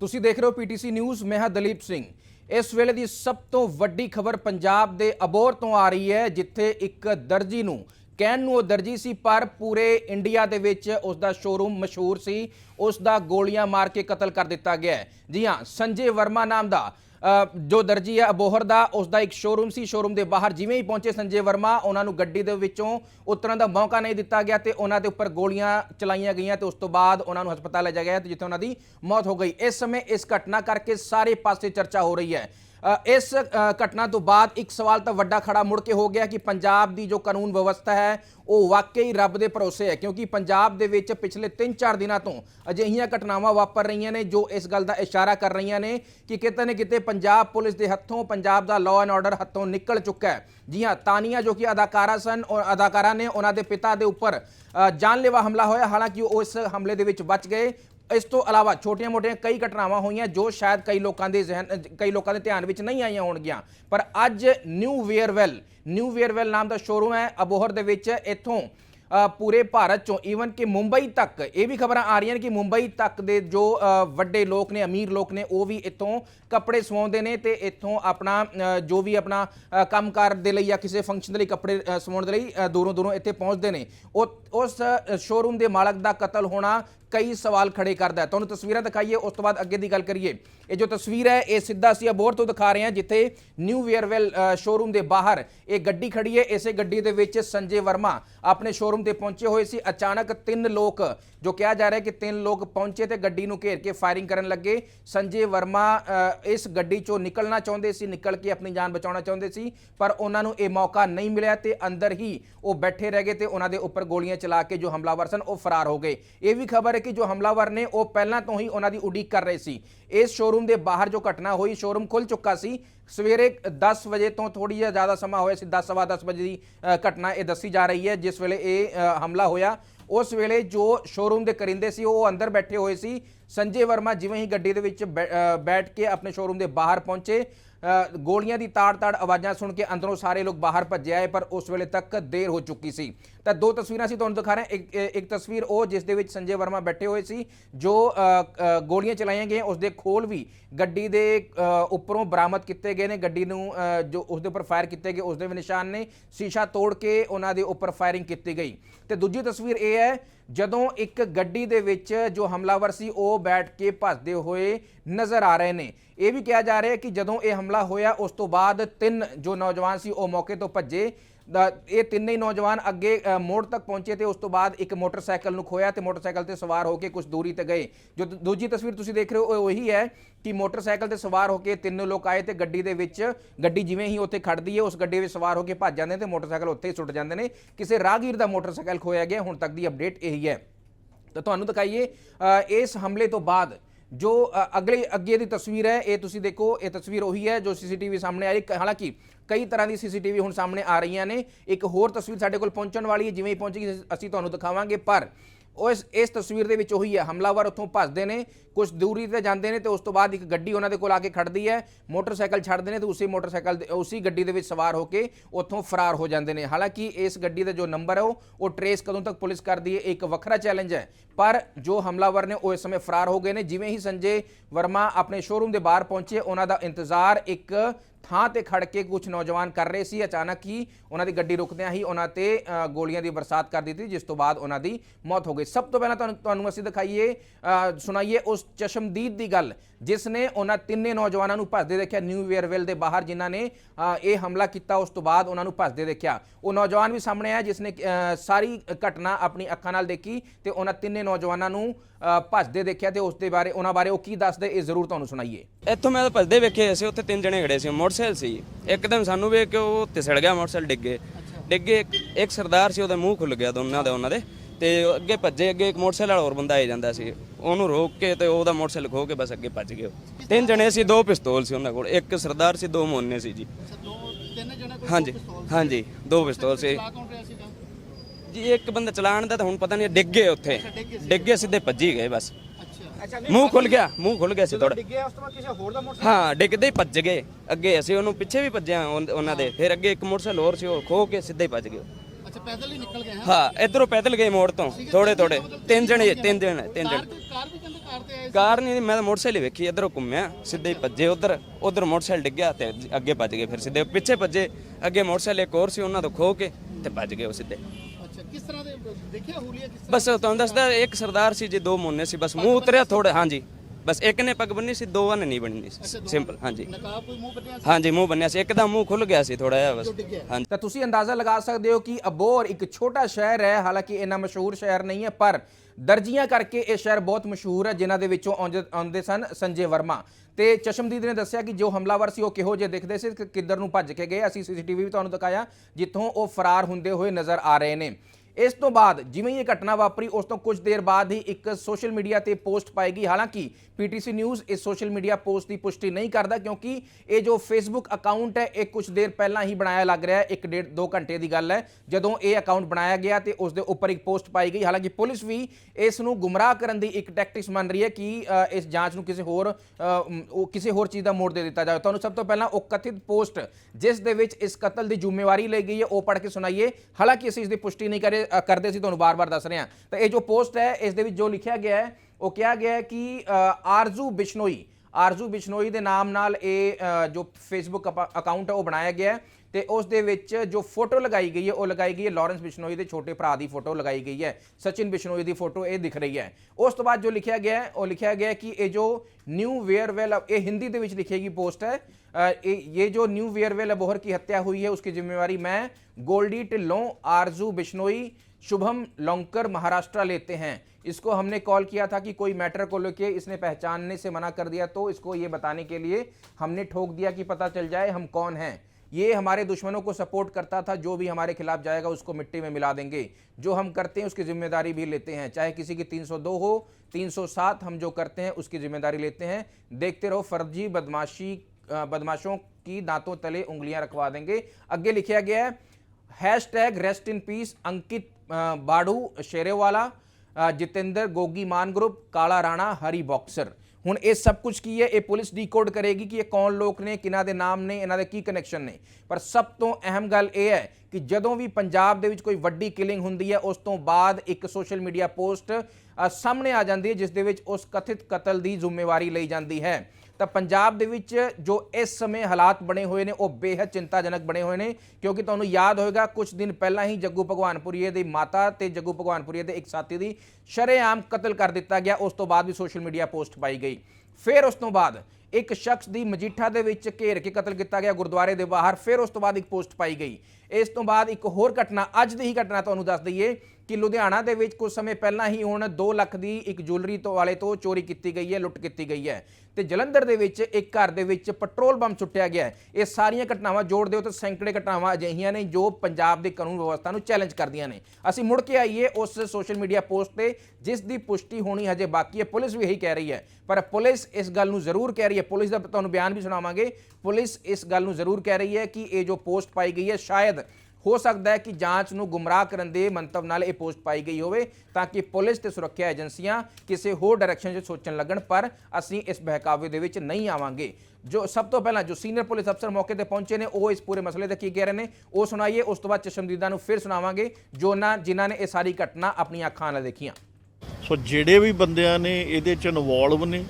ਤੁਸੀਂ ਦੇਖ ਰਹੇ ਹੋ ਪੀਟੀਸੀ ਨਿਊਜ਼, ਮੈਂ ਹਾਂ ਦਲੀਪ ਸਿੰਘ। ਇਸ ਵੇਲੇ ਦੀ ਸਭ ਤੋਂ ਵੱਡੀ ਖਬਰ ਪੰਜਾਬ ਦੇ ਅਬੋਰ ਤੋਂ ਆ ਰਹੀ ਹੈ, ਜਿੱਥੇ ਇੱਕ ਦਰਜੀ ਨੂੰ, ਕਹਿਣ ਨੂੰ ਉਹ ਦਰਜੀ ਸੀ, ਪਰ ਪੂਰੇ ਇੰਡੀਆ ਦੇ ਵਿੱਚ ਉਸ ਦਾ ਸ਼ੋਰੂਮ ਮਸ਼ਹੂਰ ਸੀ। ਉਸ ਦਾ ਗੋਲੀਆਂ ਮਾਰ ਕੇ ਕਤਲ ਕਰ ਦਿੱਤਾ ਗਿਆ ਜੀ ਹਾਂ, ਸੰਜੇ ਵਰਮਾ ਨਾਮ ਦਾ ਜੋ ਦਰਜੀ ਹੈ, ਅਬੋਹਰ ਦਾ, ਉਸ ਦਾ ਇੱਕ ਸ਼ੋਰੂਮ ਸੀ। ਸ਼ੋਰੂਮ ਦੇ ਬਾਹਰ ਜਿਵੇਂ ਹੀ ਪਹੁੰਚੇ ਸੰਜੇ ਵਰਮਾ, ਉਹਨਾਂ ਨੂੰ ਗੱਡੀ ਦੇ ਵਿੱਚੋਂ ਉਤਰਨ ਦਾ ਮੌਕਾ ਨਹੀਂ ਦਿੱਤਾ ਗਿਆ ਤੇ ਉਹਨਾਂ ਦੇ ਉੱਪਰ ਗੋਲੀਆਂ ਚਲਾਈਆਂ ਗਈਆਂ ਤੇ ਉਸ ਤੋਂ ਬਾਅਦ ਉਹਨਾਂ ਨੂੰ ਹਸਪਤਾਲ ਲਿਜਾਇਆ ਗਿਆ ਤੇ ਜਿੱਥੇ ਉਹਨਾਂ ਦੀ ਮੌਤ ਹੋ ਗਈ। ਇਸ ਸਮੇਂ ਇਸ ਘਟਨਾ ਕਰਕੇ ਸਾਰੇ ਪਾਸੇ ਚਰਚਾ ਹੋ ਰਹੀ ਹੈ। ਇਸ ਘਟਨਾ ਤੋਂ ਬਾਅਦ ਇੱਕ ਸਵਾਲ ਤਾਂ ਵੱਡਾ ਖੜਾ ਮੁੜ ਕੇ ਹੋ ਗਿਆ ਕਿ ਪੰਜਾਬ ਦੀ ਜੋ ਕਾਨੂੰਨ ਵਿਵਸਥਾ ਹੈ, ਉਹ ਵਾਕਈ ਰੱਬ ਦੇ ਭਰੋਸੇ ਹੈ, ਕਿਉਂਕਿ ਪੰਜਾਬ ਦੇ ਵਿੱਚ ਪਿਛਲੇ 3-4 ਦਿਨਾਂ ਤੋਂ ਅਜਿਹੀਆਂ ਘਟਨਾਵਾਂ ਵਾਪਰ ਰਹੀਆਂ ਨੇ, ਜੋ ਇਸ ਗੱਲ ਦਾ ਇਸ਼ਾਰਾ ਕਰ ਰਹੀਆਂ ਨੇ ਕਿ ਕਿਤੇ ਨਾ ਕਿਤੇ ਪੰਜਾਬ ਪੁਲਿਸ ਦੇ ਹੱਥੋਂ, ਪੰਜਾਬ ਦਾ ਲਾਅ ਐਂਡ ਆਰਡਰ ਹੱਥੋਂ ਨਿਕਲ ਚੁੱਕਾ ਹੈ। ਜੀ ਹਾਂ, ਤਾਨੀਆ ਜੋ ਕਿ ਅਦਾਕਾਰਾ ਸਨ ਔਰ ਅਦਾਕਾਰਾ ਨੇ ਉਹਨਾਂ ਦੇ ਪਿਤਾ ਦੇ ਉੱਪਰ ਜਾਨਲੇਵਾ ਹਮਲਾ ਹੋਇਆ, ਹਾਲਾਂਕਿ ਉਹ ਇਸ ਹਮਲੇ ਦੇ ਵਿੱਚ ਬਚ ਗਏ ਇਸ ਤੋਂ ਇਲਾਵਾ ਛੋਟੀਆਂ-ਮੋਟੀਆਂ ਕਈ ਘਟਨਾਵਾਂ ਹੋਈਆਂ ਜੋ ਸ਼ਾਇਦ ਕਈ ਲੋਕਾਂ ਦੇ ਜ਼ਿਹਨ ਕਈ ਲੋਕਾਂ ਦੇ ਧਿਆਨ ਵਿੱਚ ਨਹੀਂ ਆਈਆਂ ਹੋਣਗੀਆਂ। ਪਰ ਅੱਜ ਨਿਊ ਵੇਅਰਵੈਲ ਨਿਊ ਵੇਅਰਵੈਲ ਨਾਮ ਦਾ ਸ਼ੋਰੂਮ ਹੈ ਅਬੋਹਰ ਦੇ ਵਿੱਚ। ਇੱਥੋਂ ਪੂਰੇ ਭਾਰਤ ਚੋਂ ਈਵਨ ਕਿ ਮੁੰਬਈ ਤੱਕ ਇਹ ਵੀ ਖਬਰਾਂ ਆ ਰਹੀਆਂ ਨੇ ਕਿ ਮੁੰਬਈ ਤੱਕ ਦੇ ਜੋ ਵੱਡੇ ਲੋਕ ਨੇ ਅਮੀਰ ਲੋਕ ਨੇ ਉਹ ਵੀ ਇੱਥੋਂ ਕੱਪੜੇ ਸਵਾਉਂਦੇ ਨੇ ਤੇ ਇੱਥੋਂ ਆਪਣਾ ਜੋ ਵੀ ਆਪਣਾ ਅ, ਕੰਮਕਾਰ ਦੇ ਲਈ ਜਾਂ ਕਿਸੇ ਫੰਕਸ਼ਨ ਦੇ ਲਈ ਕੱਪੜੇ ਸਵਾਉਣ ਦੇ ਲਈ ਦੂਰੋਂ ਦੂਰੋਂ ਇੱਥੇ ਪਹੁੰਚਦੇ ਨੇ। ਉਹ ਉਸ ਸ਼ੋਰੂਮ ਦੇ ਮਾਲਕ ਦਾ ਕਤਲ ਹੋਣਾ ਕਈ ਸਵਾਲ ਖੜੇ ਕਰਦਾ ਹੈ। ਤੁਹਾਨੂੰ ਤਸਵੀਰਾਂ ਦਿਖਾਈਏ, ਉਸ ਤੋਂ ਬਾਅਦ ਅੱਗੇ ਦੀ ਗੱਲ ਕਰੀਏ। ਇਹ ਜੋ ਤਸਵੀਰ ਹੈ, ਇਹ ਸਿੱਧਾ ਅਸੀਂ ਅਬੋਰ ਤੋਂ ਦਿਖਾ ਰਹੇ ਹਾਂ, ਜਿੱਥੇ ਨਿਊ ਵੇਅਰਵੈਲ ਸ਼ੋਰੂਮ ਦੇ ਬਾਹਰ ਇਹ ਗੱਡੀ ਖੜੀ ਹੈ। ਇਸੇ ਗੱਡੀ ਦੇ ਵਿੱਚ ਸੰਜੇ ਵਰਮਾ ਆਪਣੇ ਸ਼ੋਰੂਮ ਤੇ ਪਹੁੰਚੇ ਹੋਏ ਸੀ। ਅਚਾਨਕ ਤਿੰਨ ਲੋਕ, ਜੋ ਕਿਹਾ ਜਾ ਰਿਹਾ ਹੈ ਕਿ ਤਿੰਨ ਲੋਕ ਪਹੁੰਚੇ ਤੇ ਗੱਡੀ ਨੂੰ ਘੇਰ ਕੇ ਫਾਇਰਿੰਗ ਕਰਨ ਲੱਗੇ। ਸੰਜੇ ਵਰਮਾ ਇਸ ਗੱਡੀ ਚੋਂ ਨਿਕਲਣਾ ਚਾਹੁੰਦੇ ਸੀ, ਨਿਕਲ ਕੇ ਆਪਣੀ ਜਾਨ ਬਚਾਉਣਾ ਚਾਹੁੰਦੇ ਸੀ, ਪਰ ਉਹਨਾਂ ਨੂੰ ਇਹ ਮੌਕਾ ਨਹੀਂ ਮਿਲਿਆ ਤੇ ਅੰਦਰ ਹੀ ਉਹ ਬੈਠੇ ਰਹਿ ਗਏ ਤੇ ਉਹਨਾਂ ਦੇ ਉੱਪਰ ਗੋਲੀਆਂ ਚਲਾ ਕੇ ਜੋ ਹਮਲਾਵਰ ਸਨ, ਉਹ ਫਰਾਰ ਹੋ ਗਏ। ਇਹ ਵੀ ਖਬਰ ਹੈ ਕਿ ਜੋ ਹਮਲਾਵਰ ਨੇ ਉਹ ਪਹਿਲਾਂ ਤੋਂ ਹੀ ਉਹਨਾਂ ਦੀ ਉਡੀਕ ਕਰ ਰਹੇ ਸੀ। ਇਸ ਸ਼ੋਰੂਮ ਦੇ ਬਾਹਰ ਜੋ ਘਟਨਾ ਹੋਈ ਸ਼ੋਰੂਮ ਖੁੱਲ ਚੁੱਕਾ ਸੀ। ਸਵੇਰੇ 10 ਵਜੇ ਤੋਂ ਥੋੜੀ ਜਿਹਾ ਜ਼ਿਆਦਾ ਸਮਾਂ ਹੋਇਆ ਸੀ 10 ਸਵਾ 10 ਵਜੇ ਦੀ ਘਟਨਾ ਇਹ ਦੱਸੀ ਜਾ ਰਹੀ ਹੈ। ਜਿਸ ਵੇਲੇ ਇਹ ਹਮਲਾ ਹੋਇਆ ਉਸ ਵੇਲੇ ਜੋ ਸ਼ੋਰੂਮ ਦੇ ਕਰਿੰਦੇ ਸੀ ਉਹ ਅੰਦਰ ਬੈਠੇ ਹੋਏ ਸੀ। ਸੰਜੇ ਵਰਮਾ ਜਿਵੇਂ ਹੀ ਗੱਡੀ ਦੇ ਵਿੱਚ ਬੈ- ਬੈਠ ਕੇ ਆਪਣੇ ਸ਼ੋਰੂਮ ਦੇ ਬਾਹਰ ਪਹੁੰਚੇ ਅ, ਗੋਲੀਆਂ ਦੀ ਤਾੜ-ਤਾੜ ਆਵਾਜ਼ਾਂ ਸੁਣ ਕੇ ਅੰਦਰੋਂ ਸਾਰੇ ਲੋਕ ਬਾਹਰ ਭੱਜੇ ਆਏ ਪਰ ਉਸ ਵੇਲੇ ਤੱਕ ਦੇਰ ਹੋ ਚੁੱਕੀ ਸੀ। ਤਾਂ ਦੋ ਤਸਵੀਰਾਂ ਅਸੀਂ ਤੁਹਾਨੂੰ ਦਿਖਾ ਰਹੇ ਹਾਂ। ਇੱਕ ਤਸਵੀਰ ਉਹ ਜਿਸ ਦੇ ਵਿੱਚ ਸੰਜੇ ਵਰਮਾ ਬੈਠੇ ਹੋਏ ਸੀ, ਜੋ ਗੋਲੀਆਂ ਚਲਾਈਆਂ ਗਈਆਂ ਉਸ ਦੇ ਖੋਲ ਵੀ ਗੱਡੀ ਦੇ ਉੱਪਰੋਂ ਬਰਾਮਦ ਕੀਤੇ ਗਏ ਨੇ। ਗੱਡੀ ਨੂੰ ਜੋ ਉਸ ਦੇ ਉੱਪਰ ਫਾਇਰ ਕੀਤੇ ਗਏ ਉਸ ਦੇ ਵੀ ਨਿਸ਼ਾਨ ਨੇ। ਸ਼ੀਸ਼ਾ ਤੋੜ ਕੇ ਉਹਨਾਂ ਦੇ ਉੱਪਰ ਫਾਇਰਿੰਗ ਕੀਤੀ ਗਈ। ਤੇ ਦੂਜੀ ਤਸਵੀਰ ਇਹ ਹੈ, ਜਦੋਂ ਇੱਕ ਗੱਡੀ ਦੇ ਵਿੱਚ ਜੋ ਹਮਲਾਵਰ ਸੀ, ਉਹ ਬੈਠ ਕੇ ਭੱਜਦੇ ਹੋਏ ਨਜ਼ਰ ਆ ਰਹੇ ਨੇ। ਇਹ ਵੀ ਕਿਹਾ ਜਾ ਰਿਹਾ ਹੈ ਕਿ ਜਦੋਂ ਇਹ ਹਮਲਾ ਹੋਇਆ, ਉਸ ਤੋਂ ਬਾਅਦ ਤਿੰਨ ਜੋ ਨੌਜਵਾਨ ਸੀ, ਉਹ ਮੌਕੇ ਤੋਂ ਭੱਜੇ। ਇਹ ਤਿੰਨੇ ਹੀ ਨੌਜਵਾਨ ਅੱਗੇ ਮੋੜ ਤੱਕ ਪਹੁੰਚੇ ਤੇ ਉਸ ਤੋਂ ਬਾਅਦ ਇੱਕ ਮੋਟਰਸਾਈਕਲ ਨੂੰ ਖੋਇਆ ਤੇ ਮੋਟਰਸਾਈਕਲ ਤੇ ਸਵਾਰ ਹੋ ਕੇ ਕੁਝ ਦੂਰੀ ਤੇ ਗਏ। ਜੋ ਦੂਜੀ ਤਸਵੀਰ ਤੁਸੀਂ ਦੇਖ ਰਹੇ ਹੋ, ਉਹ ਉਹੀ ਹੈ ਕਿ ਮੋਟਰਸਾਈਕਲ ਤੇ ਸਵਾਰ ਹੋ ਕੇ ਤਿੰਨ ਲੋਕ ਆਏ ਤੇ ਗੱਡੀ ਦੇ ਵਿੱਚ, ਗੱਡੀ ਜਿਵੇਂ ਹੀ ਉੱਥੇ ਖੜਦੀ ਹੈ, ਉਸ ਗੱਡੀ ਵਿੱਚ ਸਵਾਰ ਹੋ ਕੇ ਭੱਜ ਜਾਂਦੇ ਨੇ ਤੇ ਮੋਟਰਸਾਈਕਲ ਉੱਥੇ ਹੀ ਸੁੱਟ ਜਾਂਦੇ ਨੇ। ਕਿਸੇ ਰਾਹਗੀਰ ਦਾ ਮੋਟਰਸਾਈਕਲ ਖੋਇਆ ਗਿਆ, ਹੁਣ ਤੱਕ ਦੀ ਅਪਡੇਟ ਇਹੀ ਹੈ। ਤਾਂ ਤੁਹਾਨੂੰ ਦਿਖਾਈਏ ਇਸ ਹਮਲੇ ਤੋਂ ਬਾਅਦ ਜੋ ਅਗਲੇ, ਅੱਗੇ ਦੀ ਤਸਵੀਰ ਹੈ, ਇਹ ਤੁਸੀਂ ਦੇਖੋ, ਇਹ ਤਸਵੀਰ ਉਹੀ ਹੈ ਜੋ ਸੀਸੀਟੀਵੀ ਸਾਹਮਣੇ ਆਈ। ਹਾਲਾਂਕਿ ਕਈ ਤਰ੍ਹਾਂ ਦੀ ਸੀਸੀਟੀਵੀ ਹੁਣ ਸਾਹਮਣੇ ਆ ਰਹੀਆਂ ਨੇ। ਇੱਕ ਹੋਰ ਤਸਵੀਰ ਸਾਡੇ ਕੋਲ ਪਹੁੰਚਣ ਵਾਲੀ ਹੈ, ਜਿਵੇਂ ਹੀ ਪਹੁੰਚੇਗੀ, ਅਸੀਂ ਤੁਹਾਨੂੰ ਦਿਖਾਵਾਂਗੇ, ਪਰ ਉਹ ਇਸ ਇਸ ਤਸਵੀਰ ਦੇ ਵਿੱਚ ਉਹੀ ਹੈ, ਹਮਲਾਵਰ ਉੱਥੋਂ ਭੱਜਦੇ ਨੇ ਕੁਝ ਦੂਰੀ ਤੇ ਜਾਂਦੇ ਨੇ ਤੇ ਉਸ ਤੋਂ ਬਾਅਦ ਇੱਕ ਗੱਡੀ ਉਹਨਾਂ ਦੇ ਕੋਲ ਆ ਕੇ ਖੜਦੀ ਹੈ। ਮੋਟਰਸਾਈਕਲ ਛੱਡਦੇ ਨੇ ਤੇ ਉਸੇ ਮੋਟਰਸਾਈਕਲ ਦੇ ਉਸੇ ਗੱਡੀ ਦੇ ਵਿੱਚ ਸਵਾਰ ਹੋ ਕੇ ਉੱਥੋਂ ਫਰਾਰ ਹੋ ਜਾਂਦੇ ਨੇ। ਹਾਲਾਂਕਿ ਇਸ ਗੱਡੀ ਦਾ ਜੋ ਨੰਬਰ ਹੈ, ਉਹ ਉਹ ਟਰੇਸ ਕਦੋਂ ਤੱਕ ਪੁਲਿਸ ਕਰਦੀ ਹੈ, ਇੱਕ ਵੱਖਰਾ ਚੈਲੰਜ ਹੈ। ਪਰ ਜੋ ਹਮਲਾਵਰ ਨੇ, ਉਹ ਇਸ ਸਮੇਂ ਫਰਾਰ ਹੋ ਗਏ ਨੇ। ਜਿਵੇਂ ਹੀ ਸੰਜੇ ਵਰਮਾ ਆਪਣੇ ਸ਼ੋਰੂਮ ਦੇ ਬਾਹਰ ਪਹੁੰਚੇ, ਉਹਨਾਂ ਦਾ ਇੰਤਜ਼ਾਰ ਇੱਕ ਥਾਂ ਤੇ ਖੜ ਕੇ ਕੁਝ ਨੌਜਵਾਨ ਕਰ ਰਹੇ ਸੀ। ਅਚਾਨਕ ਹੀ ਉਹਨਾਂ ਦੀ ਗੱਡੀ ਰੁਕਦਿਆਂ ਹੀ ਉਹਨਾਂ ਤੇ ਗੋਲੀਆਂ ਦੀ ਬਰਸਾਤ ਕਰ ਦਿੱਤੀ, ਜਿਸ ਤੋਂ ਬਾਅਦ ਉਹਨਾਂ ਦੀ ਮੌਤ ਹੋ ਗਈ। ਸਭ ਤੋਂ ਪਹਿਲਾਂ ਤੁਹਾਨੂੰ ਤੁਹਾਨੂੰ ਅਸੀਂ ਦਿਖਾਈਏ ਸੁਣਾਈਏ ਉਸ ਚਸ਼ਮਦੀਦ ਦੀ ਗੱਲ, ਜਿਸ ਨੇ ਉਹਨਾਂ ਤਿੰਨੇ ਨੌਜਵਾਨਾਂ ਨੂੰ ਭੱਜਦੇ ਦੇਖਿਆ। ਨਿਊ ਵੇਅਰਵੈਲ ਦੇ ਬਾਹਰ ਜਿਨ੍ਹਾਂ ਨੇ ਇਹ ਹਮਲਾ ਕੀਤਾ, ਉਸ ਤੋਂ ਬਾਅਦ ਉਹਨਾਂ ਨੂੰ ਭੱਜਦੇ ਦੇਖਿਆ। ਉਹ ਨੌਜਵਾਨ ਵੀ ਸਾਹਮਣੇ ਆਇਆ, ਜਿਸ ਨੇ ਸਾਰੀ ਘਟਨਾ ਆਪਣੀ ਅੱਖਾਂ ਨਾਲ ਦੇਖੀ ਤੇ ਉਹਨਾਂ ਤਿੰਨੇ ਨੌਜਵਾਨਾਂ ਨੂੰ ਭੱਜਦੇ ਦੇਖਿਆ ਤੇ ਉਸ ਦੇ ਬਾਰੇ ਉਹਨਾਂ ਬਾਰੇ ਉਹ ਕੀ ਦੱਸਦੇ ਇਹ ਜ਼ਰੂਰ ਤੁਹਾਨੂੰ ਸੁਣਾਈਏ। ਇੱਥੋਂ ਮੈਂ ਤਾਂ ਭੱਜਦੇ ਵੇਖੇ ਅਸੀਂ ਉੱਥੇ ਤਿੰਨ ਜਣੇ ਖੜੇ ਸੀ ਮੋਟਰਸਾਈਕਲ ਸੀ। ਇੱਕਦਮ ਸਾਨੂੰ ਵੇਖ ਕੇ ਉਹ ਤਿਸੜ ਗਿਆ ਮੋਟਰਸਾਈਕਲ ਡਿੱਗੇ ਡਿੱਗੇ ਇੱਕ- ਇੱਕ ਸਰਦਾਰ ਸੀ ਉਹਦਾ ਮੂੰਹ ਖੁੱਲ ਗਿਆ ਦੋਨਾਂ ਦਾ ਉਹਨਾਂ ਦੇ। ਤੇ ਅੱਗੇ ਭੱਜੇ ਅੱਗੇ ਇੱਕ ਮੋਟਰਸਾਈਕਲ ਵਾਲਾ ਹੋਰ ਬੰਦਾ ਆ ਜਾਂਦਾ ਸੀ। ਉਹਨੂੰ ਰੋਕ ਕੇ ਤੇ ਉਹਦਾ ਮੋਟਰਸਾਈਕਲ ਖੋ ਕੇ ਬਸ ਅੱਗੇ ਭੱਜ ਗਏ। ਤਿੰਨ ਜਣੇ ਸੀ ਦੋ ਪਿਸਤੌਲ ਸੀ ਉਹਨਾਂ ਕੋਲ। ਇੱਕ ਸਰਦਾਰ ਸੀ ਦੋ ਮੋਨੇ ਸੀ ਜੀ। ਹਾਂਜੀ ਹਾਂਜੀ ਦੋ ਪਿਸਤੌਲ ਸੀ? ਜੀ ਇੱਕ ਬੰਦਾ ਚਲਾਣ ਦਾ ਤਾਂ ਹੁਣ ਪਤਾ ਨਹੀਂ ਡਿੱਗੇ ਉੱਥੇ। ਡਿੱਗੇ ਸਿੱਧੇ ਭੱਜੀ ਗਏ ਬਸ। ਮੂੰਹ ਖੁੱਲ ਗਿਆ ਮੂੰਹ ਖੁੱਲ ਗਿਆ ਸੀ ਥੋੜਾ ਡਿੱਗਿਆ ਉਸ ਤੋਂ ਬਾਅਦ ਕਿਸੇ ਹੋਰ ਦਾ ਮੋਟਰ ਹਾਂ ਡਿੱਗਦੇ ਹੀ ਭੱਜ ਗਏ। ਅੱਗੇ ਅਸੀਂ ਉਹਨੂੰ ਪਿੱਛੇ ਵੀ ਭੱਜਿਆ ਉਹਨਾਂ ਦੇ। ਫਿਰ ਅੱਗੇ ਇੱਕ ਮੋਟਰਸਾਈਕਲ ਹੋਰ ਸੀ ਉਹ ਖੋ ਕੇ ਸਿੱਧੇ ਹੀ ਭੱਜ ਗਏ। ਅੱਛਾ ਪੈਦਲ ਹੀ ਨਿਕਲ ਗਏ ਹਾਂ। ਹਾਂ ਇਧਰੋਂ ਪੈਦਲ ਗਏ ਮੋੜ ਤੋਂ ਥੋੜੇ ਥੋੜੇ ਤਿੰਨ ਜਣੇ ਤਿੰਨ ਜਣੇ। ਤਿੰਨ ਜਣੇ। ਕਾਰ ਵੀ ਕਹਿੰਦੇ ਕਾਰ ਤੇ ਆਏ ਕਾਰ ਨਹੀਂ ਮੈਂ ਤਾਂ ਮੋਟਰਸਾਈਕਲ ਹੀ ਵੇਖੀ ਇਧਰੋਂ ਘੁੰਮਿਆ ਸਿੱਧੇ ਹੀ ਭੱਜੇ ਉਧਰ। ਉਧਰ ਮੋਟਰਸਾਈਕਲ ਡਿੱਗਿਆ ਤੇ ਅੱਗੇ ਭੱਜ ਗਏ ਫਿਰ ਸਿੱਧੇ ਪਿੱਛੇ ਭੱਜੇ। ਅੱਗੇ ਮੋਟਰਸਾਈਕਲ ਇੱਕ ਹੋਰ ਸੀ ਉਹਨਾਂ ਤੋਂ ਖੋ ਕੇ ਤੇ ਭੱਜ ਗਏ ਉਹ ਸਿੱਧੇ। ਤਰ੍ਹਾਂ ਦੇ ਦੇਖਿਆ ਹੁਲੀਆ ਕਿਸ ਬਸ ਤੁਹਾਨੂੰ ਦੱਸਦਾ ਇੱਕ ਸਰਦਾਰ ਸੀ ਜੀ ਦੋ ਮੁੰਨੇ ਸੀ ਬਸ ਮੂੰਹ ਉਤਰਿਆ ਥੋੜੇ ਹਾਂਜੀ। ਬਸ ਇੱਕ ਨੇ ਪੱਗ ਬੰਨੀ ਸੀ ਦੋ ਨੇ ਨਹੀਂ ਬੰਨੀ ਸੀ ਸਿੰਪਲ ਹਾਂਜੀ। ਨਕਾਬ ਕੋਈ ਮੂੰਹ ਬੰਨਿਆ ਹਾਂਜੀ ਮੂੰਹ ਬੰਨਿਆ ਸੀ ਇੱਕ ਦਾ ਮੂੰਹ ਖੁੱਲ ਗਿਆ ਸੀ ਥੋੜਾ ਜਿਹਾ ਬਸ। ਹਾਂਜੀ। ਤਾਂ ਤੁਸੀਂ ਅੰਦਾਜ਼ਾ ਲਗਾ ਸਕਦੇ ਹੋ ਕਿ ਅਬੋਰ ਇੱਕ ਛੋਟਾ ਸ਼ਹਿਰ ਹੈ ਹਾਲਾਂਕਿ ਇੰਨਾ ਮਸ਼ਹੂਰ ਸ਼ਹਿਰ ਨਹੀਂ ਹੈ ਪਰ ਦਰਜੀਆਂ ਕਰਕੇ ਇਹ ਸ਼ਹਿਰ ਬਹੁਤ ਮਸ਼ਹੂਰ ਹੈ ਜਿਨ੍ਹਾਂ ਦੇ ਵਿੱਚੋਂ ਆਉਂਦੇ ਸਨ ਸੰਜੇ ਵਰਮਾ। ਤੇ ਚਸ਼ਮਦੀਦ ਨੇ ਦੱਸਿਆ ਕਿ ਜੋ ਹਮਲਾਵਰ ਸੀ ਉਹ ਕਿਹੋ ਜਿਹੇ ਦਿਖਦੇ ਸੀ ਕਿ ਕਿੱਧਰ ਨੂੰ ਭੱਜ ਕੇ ਗਏ। ਅਸੀਂ ਸੀਸੀਟੀਵੀ ਵੀ ਤੁਹਾਨੂੰ ਦਿਖਾਇਆ ਜਿੱਥੋਂ ਉਹ ਫਰਾਰ ਹੁੰਦੇ ਹੋਏ ਨਜ਼ਰ ਆ ਰਹੇ ਨੇ। ਇਸ ਤੋਂ ਬਾਅਦ ਜਿਵੇਂ ਹੀ ਇਹ ਘਟਨਾ ਵਾਪਰੀ, ਉਸ ਤੋਂ ਕੁਝ ਦੇਰ ਬਾਅਦ ਹੀ ਇੱਕ ਸੋਸ਼ਲ ਮੀਡੀਆ ਤੇ ਪੋਸਟ ਪਾਏਗੀ। ਹਾਲਾਂਕਿ ਪੀਟੀਸੀ ਨਿਊਜ਼ ਇਸ ਸੋਸ਼ਲ ਮੀਡੀਆ ਪੋਸਟ ਦੀ ਪੁਸ਼ਟੀ ਨਹੀਂ ਕਰਦਾ ਕਿਉਂਕਿ ਇਹ ਜੋ ਫੇਸਬੁੱਕ ਅਕਾਊਂਟ ਹੈ, ਇਹ ਕੁਝ ਦੇਰ ਪਹਿਲਾਂ ਹੀ ਬਣਾਇਆ ਲੱਗ ਰਿਹਾ ਹੈ। 1 ਡੇਢ 2 ਘੰਟੇ ਦੀ ਗੱਲ ਹੈ। ਜਦੋਂ ਇਹ ਅਕਾਊਂਟ ਬਣਾਇਆ ਗਿਆ ਤੇ ਉਸ ਦੇ ਉੱਪਰ ਇੱਕ ਪੋਸਟ ਪਾਈ ਗਈ। ਹਾਲਾਂਕਿ ਪੁਲਿਸ ਵੀ ਇਸ ਨੂੰ ਗੁੰਮਰਾਹ ਕਰਨ ਦੀ ਇੱਕ ਟੈਕਟਿਕਸ ਮੰਨ ਰਹੀ ਹੈ ਕਿ ਇਸ ਜਾਂਚ ਨੂੰ ਕਿਸੇ ਹੋਰ ਕਿਸੇ ਹੋਰ ਚੀਜ਼ ਦਾ ਮੋੜ ਦੇ ਦਿੱਤਾ ਜਾਵੇ। ਤੁਹਾਨੂੰ ਸਭ ਤੋਂ ਪਹਿਲਾਂ ਉਹ ਕਥਿਤ ਪੋਸਟ ਜਿਸ ਦੇ ਵਿੱਚ ਇਸ ਕਤਲ ਦੀ ਜ਼ਿੰਮੇਵਾਰੀ ਲਈ ਗਈ ਹੈ, ਉਹ ਪੜ੍ਹ ਕੇ ਸੁਣਾਈਏ। ਹਾਲਾਂਕਿ ਅਸੀਂ ਇਸ ਦੀ ਪੁਸ਼ਟੀ ਨਹੀਂ ਕਰੇ ਅ, ਕਰਦੇ ਸੀ ਤੁਹਾਨੂੰ ਬਾਰ-ਬਾਰ ਦੱਸ ਰਹੇ। ਹਾਂ ਤਾਂ ਇਹ ਜੋ ਪੋਸਟ ਹੈ ਇਸ ਦੇ ਵਿੱਚ ਜੋ ਲਿਖਿਆ ਗਿਆ ਹੈ ਉਹ ਕਿਹਾ ਗਿਆ ਹੈ ਕਿ ਅ, ਆਰਜ਼ੂ ਬਿਸ਼ਨੋਈ ਆਰਜ਼ੂ ਬਿਸ਼ਨੋਈ ਦੇ ਨਾਮ ਨਾਲ ਇਹ ਅ, ਜੋ ਫੇਸਬੁੱਕ ਅਕਾਊਂਟ ਹੈ ਉਹ ਬਣਾਇਆ ਗਿਆ ਹੈ। ਤੇ ਉਸ ਦੇ ਵਿੱਚ ਜੋ ਫੋਟੋ ਲਗਾਈ ਗਈ ਹੈ ਉਹ ਲਗਾਈ ਗਈ ਹੈ ਲਾਰੈਂਸ ਬਿਸ਼ਨੋਈ ਦੇ ਛੋਟੇ ਭਰਾ ਦੀ ਫੋਟੋ ਲਗਾਈ ਗਈ ਹੈ ਸਚਿਨ ਬਿਸ਼ਨੋਈ ਦੀ ਫੋਟੋ ਇਹ ਦਿਖ ਰਹੀ ਹੈ ਉਸ ਤੋਂ ਬਾਅਦ ਜੋ ਲਿਖਿਆ ਗਿਆ ਹੈ ਉਹ ਲਿਖਿਆ ਗਿਆ ਹੈ ਕਿ ਇਹ ਜੋ ਨਿਊ ਵੇਅਰਵੈਲ ਇਹ ਹਿੰਦੀ ਦੇ ਵਿੱਚ ਲਿਖੀ ਗਈ ਪੋਸਟ ਹੈ अ, ये ये जो न्यू वेयरवेल अबोहर की हत्या हुई है उसकी जिम्मेवारी मैं गोल्डी टिल्लों आरजू बिश्नोई शुभम लौंकर महाराष्ट्र लेते हैं इसको हमने कॉल किया था कि कोई मैटर को लेके इसने पहचानने से मना कर दिया तो इसको ये बताने के लिए हमने ठोक दिया कि पता चल जाए हम कौन हैं ये हमारे दुश्मनों को सपोर्ट करता था, जो भी हमारे खिलाफ जाएगा उसको मिट्टी में मिला देंगे। जो हम करते हैं उसकी ज़िम्मेदारी भी लेते हैं, चाहे किसी की 302 हो 307 हम जो करते हैं उसकी ज़िम्मेदारी लेते हैं। देखते रहो, फर्जी बदमाशी बदमाशों की दांतों तले उंगलियाँ रखवा देंगे। आगे लिखा गया है hashtag rest in peace, Ankit Baru, Sherewala Jitendra Gogi मान ग्रुप, काला राणा, हरी बॉक्सर। ਹੁਣ ਇਹ ਸਭ ਕੁਝ ਕੀ ਹੈ? ਇਹ ਪੁਲਿਸ ਡੀਕੋਡ ਕਰੇਗੀ ਕਿ ਇਹ ਕੌਣ ਲੋਕ ਨੇ, ਕਿਹਨਾਂ ਦੇ ਨਾਮ ਨੇ, ਇਹਨਾਂ ਦੇ ਕੀ ਕਨੈਕਸ਼ਨ ਨੇ। ਪਰ ਸਭ ਤੋਂ ਅਹਿਮ ਗੱਲ ਇਹ ਹੈ ਕਿ ਜਦੋਂ ਵੀ ਪੰਜਾਬ ਦੇ ਵਿੱਚ ਕੋਈ ਵੱਡੀ ਕਿਲਿੰਗ ਹੁੰਦੀ ਹੈ, ਉਸ ਤੋਂ ਬਾਅਦ ਇੱਕ ਸੋਸ਼ਲ ਮੀਡੀਆ ਪੋਸਟ ਸਾਹਮਣੇ ਆ ਜਾਂਦੀ ਹੈ, ਜਿਸ ਦੇ ਵਿੱਚ ਉਸ ਕਥਿਤ ਕਤਲ ਦੀ ਜ਼ਿੰਮੇਵਾਰੀ ਲਈ ਜਾਂਦੀ ਹੈ। ਤਾਂ ਪੰਜਾਬ ਦੇ ਵਿੱਚ ਜੋ ਇਸ ਸਮੇਂ ਹਾਲਾਤ ਬਣੇ ਹੋਏ ਨੇ, ਉਹ ਬੇहद ਚਿੰਤਾਜਨਕ ਬਣੇ ਹੋਏ ਨੇ, ਕਿਉਂਕਿ ਤੁਹਾਨੂੰ ਯਾਦ ਹੋਵੇਗਾ ਕੁਝ ਦਿਨ ਪਹਿਲਾਂ ਹੀ ਜੱਗੂ ਭਗਵਾਨਪੁਰੀਏ ਦੀ ਮਾਤਾ ਤੇ ਜੱਗੂ ਭਗਵਾਨਪੁਰੀਏ ਦੇ ਇੱਕ ਸਾਥੀ ਦੀ ਸ਼ਰੇਆਮ ਕਤਲ ਕਰ ਦਿੱਤਾ ਗਿਆ। ਉਸ ਤੋਂ ਬਾਅਦ ਵੀ ਸੋਸ਼ਲ ਮੀਡੀਆ ਪੋਸਟ ਪਾਈ ਗਈ। ਫਿਰ ਉਸ ਤੋਂ ਬਾਅਦ ਇੱਕ ਸ਼ਖਸ ਦੀ ਮਜੀਠਾ ਦੇ ਵਿੱਚ ਘੇਰ ਕੇ ਕਤਲ ਕੀਤਾ ਗਿਆ ਗੁਰਦੁਆਰੇ ਦੇ ਬਾਹਰ, ਫਿਰ ਉਸ ਤੋਂ ਬਾਅਦ ਇੱਕ ਪੋਸਟ ਪਾਈ ਗਈ। ਇਸ ਤੋਂ ਬਾਅਦ ਇੱਕ ਹੋਰ ਘਟਨਾ, ਅੱਜ ਦੀ ਹੀ ਘਟਨਾ ਤੁਹਾਨੂੰ ਦੱਸ ਦਈਏ ਕਿ ਲੁਧਿਆਣਾ ਦੇ ਵਿੱਚ ਕੁਝ ਸਮੇਂ ਪਹਿਲਾਂ ਹੀ ਹੁਣ 2 ਲੱਖ ਦੀ ਇੱਕ ਜੁਐਲਰੀ ਤੋਂ ਵਾਲੇ ਤੋਂ ਚੋਰੀ ਕੀਤੀ ਗਈ ਹੈ, ਲੁੱਟ ਕੀਤੀ ਗਈ ਹੈ। ਤੇ ਜਲੰਧਰ ਦੇ ਵਿੱਚ ਇੱਕ ਘਰ ਦੇ ਵਿੱਚ ਪੈਟਰੋਲ ਬੰਬ ਸੁੱਟਿਆ ਗਿਆ ਇਹ ਸਾਰੀਆਂ ਘਟਨਾਵਾਂ ਜੋੜ ਦਿਓ ਤਾਂ ਸੈਂਕੜੇ ਘਟਨਾਵਾਂ ਅਜਿਹੀਆਂ ਨੇ ਜੋ ਪੰਜਾਬ ਦੇ ਕਾਨੂੰਨ ਵਿਵਸਥਾ ਨੂੰ ਚੈਲੰਜ ਕਰਦੀਆਂ ਨੇ। ਅਸੀਂ ਮੁੜ ਕੇ ਆਈਏ ਉਸ ਸੋਸ਼ਲ ਮੀਡੀਆ ਪੋਸਟ ਤੇ, ਜਿਸ ਦੀ ਪੁਸ਼ਟੀ ਹੋਣੀ ਹਜੇ ਬਾਕੀ ਹੈ, ਪੁਲਿਸ ਵੀ ਇਹੀ ਕਹਿ ਰਹੀ ਹੈ। ਪਰ ਪੁਲਿਸ ਇਸ ਗੱਲ ਨੂੰ ਜ਼ਰੂਰ ਕਹਿ ਰਹੀ ਹੈ। ਪੁਲਿਸ ਦਾ ਤੁਹਾਨੂੰ ਬਿਆਨ ਵੀ ਸੁਣਾਵਾਂਗੇ। ਪੁਲਿਸ ਇਸ ਗੱਲ ਨੂੰ ਜ਼ਰੂਰ ਕਹਿ ਰਹੀ ਹੈ ਕਿ ਇਹ ਜੋ ਪੋਸਟ ਪਾਈ ਗਈ ਹੈ, ਸ਼ਾਇਦ ਹੋ ਸਕਦਾ ਹੈ ਕਿ ਜਾਂਚ ਨੂੰ ਗੁੰਮਰਾਹ ਕਰਨ ਦੇ ਮੰਤਵ ਨਾਲ ਇਹ ਪੋਸਟ ਪਾਈ ਗਈ ਹੋਵੇ ਤਾਂ ਕਿ ਪੁਲਿਸ ਤੇ ਸੁਰੱਖਿਆ ਏਜੰਸੀਆਂ ਕਿਸੇ ਹੋਰ ਡਾਇਰੈਕਸ਼ਨ 'ਚ ਸੋਚਣ ਲੱਗਣ, ਪਰ ਅਸੀਂ ਇਸ ਬਹਿਕਾਵੇ ਦੇ ਵਿੱਚ ਨਹੀਂ ਆਵਾਂਗੇ। ਜੋ ਸਭ ਤੋਂ ਪਹਿਲਾਂ ਜੋ ਸੀਨੀਅਰ ਪੁਲਿਸ ਅਫਸਰ ਮੌਕੇ ਤੇ ਪਹੁੰਚੇ ਨੇ, ਉਹ ਇਸ ਪੂਰੇ ਮਸਲੇ ਤੇ ਕੀ ਕਹਿ ਰਹੇ ਨੇ, ਉਹ ਸੁਣਾਈਏ। ਉਸ ਤੋਂ ਬਾਅਦ ਚਸ਼ਮਦੀਦਾਂ ਨੂੰ ਫਿਰ ਸੁਣਾਵਾਂਗੇ, ਜੋ ਨਾ ਜਿਨ੍ਹਾਂ ਨੇ ਇਹ ਸਾਰੀ ਘਟਨਾ ਆਪਣੀਆਂ ਅੱਖਾਂ ਨਾਲ ਦੇਖੀਆਂ। ਸੋ ਜਿਹੜੇ ਵੀ ਬੰਦਿਆਂ ਨੇ ਇਹਦੇ ਚ ਇਨਵੋਲਵ ਨੇ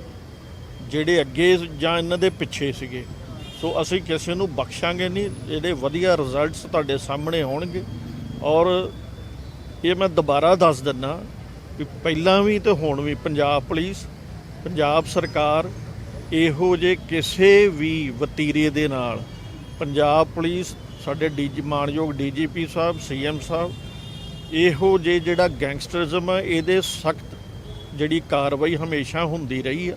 ਜਿਹੜੇ ਅੱਗੇ ਜਾਂ ਇਹਨਾਂ ਦੇ ਪਿੱਛੇ ਸੀਗੇ। ਸੋ ਅਸੀਂ ਕਿਸੇ ਨੂੰ ਬਖਸ਼ਾਂਗੇ ਨਹੀਂ। ਜਿਹੜੇ ਵਧੀਆ ਰਿਜ਼ਲਟਸ ਤੁਹਾਡੇ ਸਾਹਮਣੇ ਹੋਣਗੇ ਔਰ ਇਹ ਮੈਂ ਦੁਬਾਰਾ ਦੱਸ ਦਿੰਨਾ ਵੀ ਪਹਿਲਾਂ ਵੀ ਤੇ ਹੁਣ ਵੀ ਪੰਜਾਬ ਪੁਲਿਸ, ਪੰਜਾਬ ਸਰਕਾਰ ਇਹੋ ਜੇ ਕਿਸੇ ਵੀ ਵਤੀਰੇ ਦੇ ਨਾਲ ਪੰਜਾਬ ਪੁਲਿਸ, ਸਾਡੇ ਡੀਜੀ ਮਾਨਯੋਗ ਡੀਜੀਪੀ ਸਾਹਿਬ ਸੀਐਮ ਸਾਹਿਬ, ਇਹੋ ਜੇ ਜਿਹੜਾ ਗੈਂਗਸਟਰਿਜ਼ਮ ਹੈ ਇਹਦੇ ਸਖਤ ਜਿਹੜੀ ਕਾਰਵਾਈ ਹਮੇਸ਼ਾ ਹੁੰਦੀ ਰਹੀ ਆ।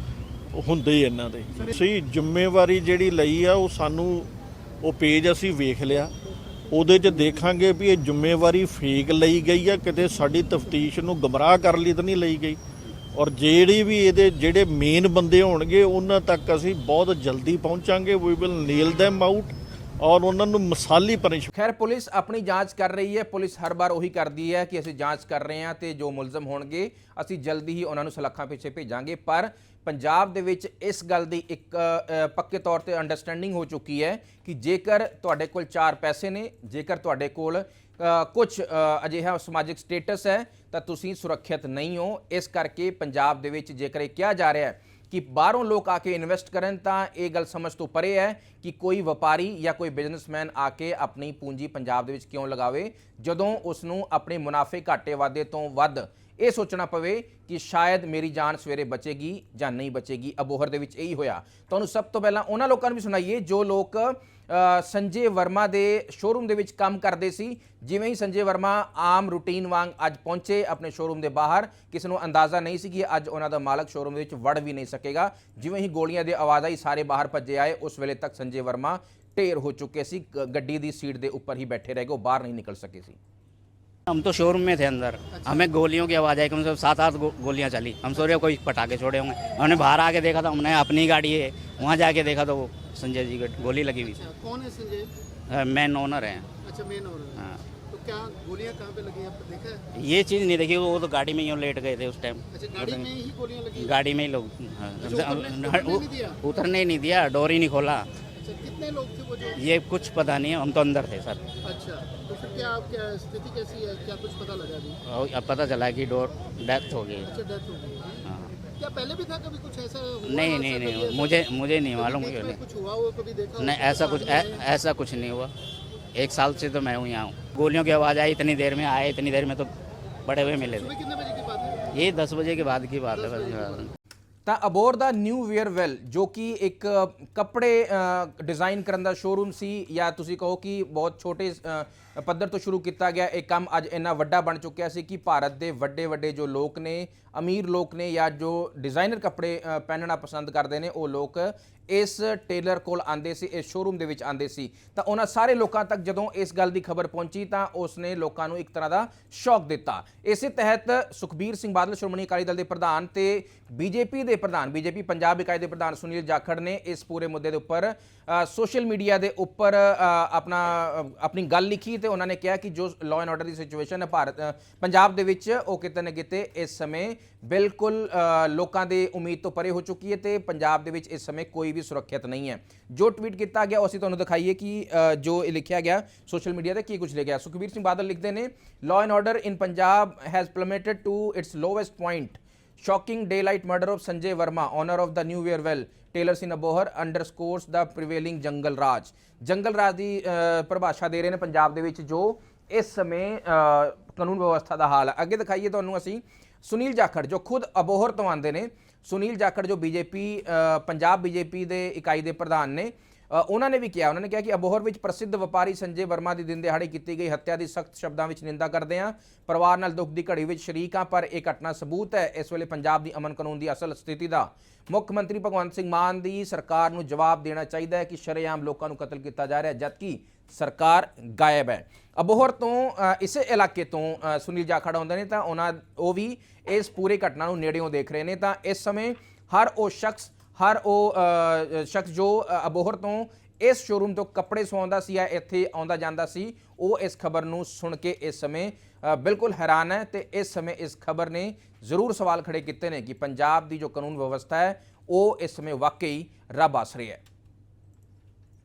ਹੁੰਦੇ ਇਹਨਾਂ ਦੇ। ਸਹੀ ਜ਼ਿੰਮੇਵਾਰੀ ਜਿਹੜੀ ਲਈ ਆ, ਉਹ ਸਾਨੂੰ ਉਹ ਪੇਜ ਅਸੀਂ ਵੇਖ ਲਿਆ। ਉਹਦੇ 'ਚ ਦੇਖਾਂਗੇ ਵੀ ਇਹ ਜ਼ਿੰਮੇਵਾਰੀ ਫੇਕ ਲਈ ਗਈ ਆ, ਕਿਤੇ ਸਾਡੀ ਤਫਤੀਸ਼ ਨੂੰ ਗਮਰਾਹ ਕਰਨ ਲਈ ਤਾਂ ਨਹੀਂ ਲਈ ਗਈ। ਔਰ ਜਿਹੜੀ ਵੀ ਇਹਦੇ ਜਿਹੜੇ ਮੇਨ ਬੰਦੇ ਹੋਣਗੇ, ਉਹਨਾਂ ਤੱਕ ਅਸੀਂ ਬਹੁਤ ਜਲਦੀ ਪਹੁੰਚਾਂਗੇ। We will nail them out ਔਰ ਉਹਨਾਂ ਨੂੰ ਮਸਾਲੀ ਪਨਿਸ਼ ਖੈਰ, ਪੁਲਿਸ ਆਪਣੀ ਜਾਂਚ ਕਰ ਰਹੀ ਹੈ। ਪੁਲਿਸ ਹਰ ਵਾਰ ਉਹੀ ਕਰਦੀ ਹੈ ਕਿ ਅਸੀਂ ਜਾਂਚ ਕਰ ਰਹੇ ਹਾਂ ਤੇ ਜੋ ਮੁਲਜ਼ਮ ਹੋਣਗੇ, ਅਸੀਂ ਜਲਦੀ ਹੀ ਉਹਨਾਂ ਨੂੰ ਸਲਾਖਾਂ ਪਿੱਛੇ ਭੇਜਾਂਗੇ। ਪਰ ਪੰਜਾਬ ਦੇ ਵਿੱਚ ਇਸ ਗੱਲ ਦੀ ਇੱਕ ਪੱਕੇ ਤੌਰ ਤੇ ਅੰਡਰਸਟੈਂਡਿੰਗ ਹੋ ਚੁੱਕੀ ਹੈ ਕਿ ਜੇਕਰ ਤੁਹਾਡੇ ਕੋਲ ਚਾਰ ਪੈਸੇ ਨੇ, ਜੇਕਰ ਤੁਹਾਡੇ ਕੋਲ ਕੁਝ ਅਜਿਹਾ ਸਮਾਜਿਕ ਸਟੇਟਸ ਹੈ, ਤਾਂ ਤੁਸੀਂ ਸੁਰੱਖਿਅਤ ਨਹੀਂ ਹੋ। ਇਸ ਕਰਕੇ ਪੰਜਾਬ ਦੇ ਵਿੱਚ ਜੇਕਰ ਇਹ ਕਿਹਾ ਜਾ ਰਿਹਾ ਹੈ ਕਿ ਬਾਹਰੋਂ ਲੋਕ ਆ ਕੇ ਇਨਵੈਸਟ ਕਰਨ, ਤਾਂ ਇਹ ਗੱਲ ਸਮਝ ਤੋਂ ਪਰੇ ਹੈ ਕਿ ਕੋਈ ਵਪਾਰੀ ਜਾਂ ਕੋਈ ਬਿਜ਼ਨਸਮੈਨ ਆ ਕੇ ਆਪਣੀ ਪੂੰਜੀ ਪੰਜਾਬ ਦੇ ਵਿੱਚ ਕਿਉਂ ਲਗਾਵੇ? ਜਦੋਂ ਉਸ ਨੂੰ ਆਪਣੇ ਮੁਨਾਫੇ ਘਾਟੇ ਵਾਧੇ ਤੋਂ ਵੱਧ ਇਹ ਸੋਚਣਾ ਪਵੇ ਕਿ ਸ਼ਾਇਦ ਮੇਰੀ ਜਾਨ ਸਵੇਰੇ ਬਚੇਗੀ ਜਾਂ ਨਹੀਂ ਬਚੇਗੀ। ਅਬੋਹਰ ਦੇ ਵਿੱਚ ਇਹੀ ਹੋਇਆ। ਤੁਹਾਨੂੰ ਸਭ ਤੋਂ ਪਹਿਲਾਂ ਉਹਨਾਂ ਲੋਕਾਂ ਨੂੰ ਵੀ ਸੁਣਾਈਏ, ਜੋ ਲੋਕ ਸੰਜੇ ਵਰਮਾ ਦੇ ਸ਼ੋਰੂਮ ਦੇ ਵਿੱਚ ਕੰਮ ਕਰਦੇ ਸੀ। ਜਿਵੇਂ ਹੀ ਸੰਜੇ ਵਰਮਾ ਆਮ ਰੂਟੀਨ ਵਾਂਗ ਅੱਜ ਪਹੁੰਚੇ ਆਪਣੇ ਸ਼ੋਰੂਮ ਦੇ ਬਾਹਰ, ਕਿਸੇ ਨੂੰ ਅੰਦਾਜ਼ਾ ਨਹੀਂ ਸੀ ਕਿ ਅੱਜ ਉਹਨਾਂ ਦਾ ਮਾਲਕ ਸ਼ੋਰੂਮ ਦੇ ਵਿੱਚ ਵੜ ਵੀ ਨਹੀਂ ਸਕੇਗਾ। ਜਿਵੇਂ ਹੀ ਗੋਲੀਆਂ ਦੀ ਆਵਾਜ਼ ਆਈ, ਸਾਰੇ ਬਾਹਰ ਭੱਜੇ ਆਏ, ਉਸ ਵੇਲੇ ਤੱਕ ਸੰਜੇ ਵਰਮਾ ਢੇਰ ਹੋ ਚੁੱਕੇ ਸੀ। ਗੱਡੀ ਦੀ ਸੀਟ ਦੇ ਉੱਪਰ ਹੀ ਬੈਠੇ ਰਹਿ ਗਏ, ਉਹ ਬਾਹਰ ਨਹੀਂ ਨਿਕਲ ਸਕੇ ਸੀ। हम तो शोरूम में थे अंदर। अच्छा। हमें गोलियों की आवाज़ आई कम से कम सात आठ गोलियाँ चली। हम सोच रहे कोई पटाखे छोड़े होंगे। हमने बाहर आके देखा था हमने अपनी गाड़ी है वहाँ जाके देखा तो वो संजय जी की गोली लगी हुई अच्छा कौन है संजय? मेन ओनर है। अच्छा मेन और हाँ। तो क्या गोलियाँ कहाँ पे लगी देखा है? ये चीज़ नहीं देखी वो तो गाड़ी में ही लेट गए थे उस टाइम अच्छा गाड़ी में ही गोलियाँ लगी गाड़ी में ही लोग उतरने- उतरने नहीं दिया? उतरने ही नहीं दिया डोर ही नहीं खोला। अच्छा कितने लोग थे वो जो ये कुछ पता नहीं है हम तो अंदर थे सर। अच्छा। क्या क्या स्थिति कैसी है? क्या कुछ पता लगा अभी? और अब पता चला कि डोर डेथ हो गई अच्छा डेथ हो गई है। हाँ। क्या पहले भी था कभी कुछ ऐसा हुआ नहीं नहीं कभी नहीं ऐसा? मुझे मुझे नहीं मालूम में कुछ हुआ हो कभी देखा हो नहीं ऐसा कुछ? ऐसा कुछ नहीं हुआ। एक साल से तो मैं हूँ यहाँ हूँ। गोलियों की आवाज़ आई इतनी देर में आए इतनी देर में तो बड़े हुए मिले थे। सुबह कितने बजे की बात है? ये दस बजे के बाद की बात है बस। ਤਾਂ ਅਬੋਰ ਦਾ ਨਿਊ ਵੇਅਰ ਵੈਲ ਜੋ ਕਿ ਇੱਕ ਕੱਪੜੇ ਡਿਜ਼ਾਈਨ ਕਰਨ ਦਾ ਸ਼ੋਰੂਮ ਸੀ, ਜਾਂ ਤੁਸੀਂ ਕਹੋ ਕਿ ਬਹੁਤ ਛੋਟੇ ਪੱਧਰ ਤੋਂ ਸ਼ੁਰੂ ਕੀਤਾ ਗਿਆ, ਇਹ ਕੰਮ ਅੱਜ ਇੰਨਾ ਵੱਡਾ ਬਣ ਚੁੱਕਿਆ ਸੀ ਕਿ ਭਾਰਤ ਦੇ ਵੱਡੇ ਵੱਡੇ ਜੋ ਲੋਕ ਨੇ, ਅਮੀਰ ਲੋਕ ਨੇ ਜਾਂ ਜੋ ਡਿਜ਼ਾਈਨਰ ਕੱਪੜੇ ਪਹਿਨਣਾ ਪਸੰਦ ਕਰਦੇ ਨੇ, ਉਹ ਲੋਕ ਇਸ ਟੇਲਰ ਕੋਲ ਆਂਦੇ ਸੀ, ਇਸ ਸ਼ੋਰੂਮ ਦੇ ਵਿੱਚ ਆਂਦੇ ਸੀ, ਤਾਂ ਉਹਨਾਂ ਸਾਰੇ ਲੋਕਾਂ ਤੱਕ ਜਦੋਂ ਇਸ ਗੱਲ ਦੀ ਖਬਰ ਪਹੁੰਚੀ ਤਾਂ ਉਸਨੇ ਲੋਕਾਂ ਨੂੰ ਇੱਕ ਤਰ੍ਹਾਂ ਦਾ ਸ਼ੌਕ ਦਿੱਤਾ। ਇਸੇ ਤਹਿਤ ਸੁਖਬੀਰ ਸਿੰਘ ਬਾਦਲ, ਸ਼੍ਰੋਮਣੀ ਅਕਾਲੀ ਦਲ ਦੇ ਪ੍ਰਧਾਨ ਤੇ ਬੀਜੇਪੀ ਦੇ ਪ੍ਰਧਾਨ, ਬੀਜੇਪੀ ਪੰਜਾਬ ਇਕਾਈ ਦੇ ਪ੍ਰਧਾਨ ਸੁਨੀਲ ਜਾਖੜ ਨੇ ਇਸ ਪੂਰੇ ਮੁੱਦੇ ਦੇ ਉੱਪਰ ਸੋਸ਼ਲ ਮੀਡੀਆ ਦੇ ਉੱਪਰ ਆਪਣਾ ਆਪਣੀ ਗੱਲ ਲਿਖੀ ਤੇ ਉਹਨਾਂ ਨੇ ਕਿਹਾ ਕਿ ਜੋ ਲਾਅ ਐਂਡ ਆਰਡਰ ਦੀ ਸਿਚੁਏਸ਼ਨ ਹੈ ਭਾਰਤ ਪੰਜਾਬ ਦੇ ਵਿੱਚ ਉਹ ਕਿਤੇ ਨਾ ਕਿਤੇ ਇਸ ਸਮੇਂ ਬਿਲਕੁਲ ਲੋਕਾਂ ਦੇ ਉਮੀਦ ਤੋਂ ਪਰੇ ਹੋ ਚੁੱਕੀ ਹੈ ਤੇ ਪੰਜਾਬ ਦੇ ਵਿੱਚ ਇਸ ਸਮੇਂ ਕੋਈ ਵੀ ਸੁਰੱਖਿਅਤ ਨਹੀਂ ਹੈ। ਜੋ ਟਵੀਟ ਕੀਤਾ ਗਿਆ ਉਹ ਅਸੀਂ ਤੁਹਾਨੂੰ ਦਿਖਾਈਏ ਕਿ ਜੋ ਇਹ ਲਿਖਿਆ ਗਿਆ ਸੋਸ਼ਲ ਮੀਡੀਆ ਤੇ ਕੀ ਕੁਝ ਲਿਖਿਆ। ਸੁਖਬੀਰ ਸਿੰਘ ਬਾਦਲ ਲਿਖਦੇ ਨੇ law and order in Punjab has plummeted to its lowest point Shocking daylight murder of Sanjay Verma, owner of the New Wear tailor Tailors in Abohar, underscores the prevailing jungle raj. ਜੰਗਲ ਰਾਜ ਦੀ ਪਰਿਭਾਸ਼ਾ ਦੇ ਰਹੇ ਨੇ ਪੰਜਾਬ ਦੇ ਵਿੱਚ ਜੋ ਇਸ ਸਮੇਂ ਕਾਨੂੰਨ ਵਿਵਸਥਾ ਦਾ ਹਾਲ ਹੈ। ਅੱਗੇ ਦਿਖਾਈਏ ਤੁਹਾਨੂੰ ਅਸੀਂ ਸੁਨੀਲ ਜਾਖੜ ਜੋ ਖੁਦ ਅਬੋਹਰ ਤੋਂ ਆਉਂਦੇ ਨੇ। ਸੁਨੀਲ ਜਾਖੜ ਜੋ ਬੀਜੇਪੀ ਪੰਜਾਬ ਬੀਜੇਪੀ ਦੇ ਇਕਾਈ ਦੇ ਪ੍ਰਧਾਨ ਨੇ। ਉਹਨਾਂ ਨੇ ਵੀ ਕਿਹਾ, ਉਹਨਾਂ ਨੇ ਕਿਹਾ ਕਿ ਅਬੋਹਰ ਵਿੱਚ ਪ੍ਰਸਿੱਧ ਵਪਾਰੀ ਸੰਜੇ ਵਰਮਾ ਦੀ ਦਿਨ ਦਿਹਾੜੇ ਕੀਤੀ ਗਈ ਹੱਤਿਆ ਦੀ ਸਖਤ ਸ਼ਬਦਾਂ ਵਿੱਚ ਨਿੰਦਾ ਕਰਦੇ ਹਾਂ। ਪਰਿਵਾਰ ਨਾਲ ਦੁੱਖ ਦੀ ਘੜੀ ਵਿੱਚ ਸ਼ਰੀਕ ਹਾਂ, ਪਰ ਇਹ ਘਟਨਾ ਸਬੂਤ ਹੈ। ਇਸ ਵੇਲੇ ਪੰਜਾਬ ਦੀ ਅਮਨ ਕਾਨੂੰਨ ਦੀ ਅਸਲ ਸਥਿਤੀ ਦਾ ਮੁੱਖ ਮੰਤਰੀ ਭਗਵੰਤ ਸਿੰਘ ਮਾਨ ਦੀ ਸਰਕਾਰ ਨੂੰ ਜਵਾਬ ਦੇਣਾ ਚਾਹੀਦਾ ਹੈ ਕਿ ਸ਼ਰੇਆਮ ਲੋਕਾਂ ਨੂੰ ਕਤਲ ਕੀਤਾ ਜਾ ਰਿਹਾ ਜਦਕਿ ਸਰਕਾਰ ਗਾਇਬ ਹੈ। ਅਬੋਹਰ ਤੋਂ ਇਸੇ ਇਲਾਕੇ ਤੋਂ ਸੁਨੀਲ ਜਾਖੜ ਆਉਂਦੇ ਨੇ ਤਾਂ ਉਹਨਾਂ, ਉਹ ਵੀ ਇਸ ਪੂਰੇ ਘਟਨਾ ਨੂੰ ਨੇੜਿਓਂ ਦੇਖ ਰਹੇ ਨੇ ਤਾਂ ਇਸ ਸਮੇਂ ਹਰ ਉਹ ਸ਼ਖਸ ਹਰ ਉਹ ਸ਼ਖਸ ਜੋ ਅਬੋਹਰ ਤੋਂ ਇਸ ਸ਼ੋਰੂਮ ਤੋਂ ਕੱਪੜੇ ਸਵਾਉਂਦਾ ਸੀ ਜਾਂ ਇੱਥੇ ਆਉਂਦਾ ਜਾਂਦਾ ਸੀ, ਉਹ ਇਸ ਖਬਰ ਨੂੰ ਸੁਣ ਕੇ ਇਸ ਸਮੇਂ ਬਿਲਕੁਲ ਹੈਰਾਨ ਹੈ ਤੇ ਇਸ ਸਮੇਂ ਇਸ ਖਬਰ ਨੇ ਜ਼ਰੂਰ ਸਵਾਲ ਖੜੇ ਕੀਤੇ ਨੇ ਕਿ ਪੰਜਾਬ ਦੀ ਜੋ ਕਾਨੂੰਨ ਵਿਵਸਥਾ ਹੈ, ਉਹ ਇਸ ਸਮੇਂ ਵਾਕਈ ਰੱਬ ਆਸਰੇ ਹੈ।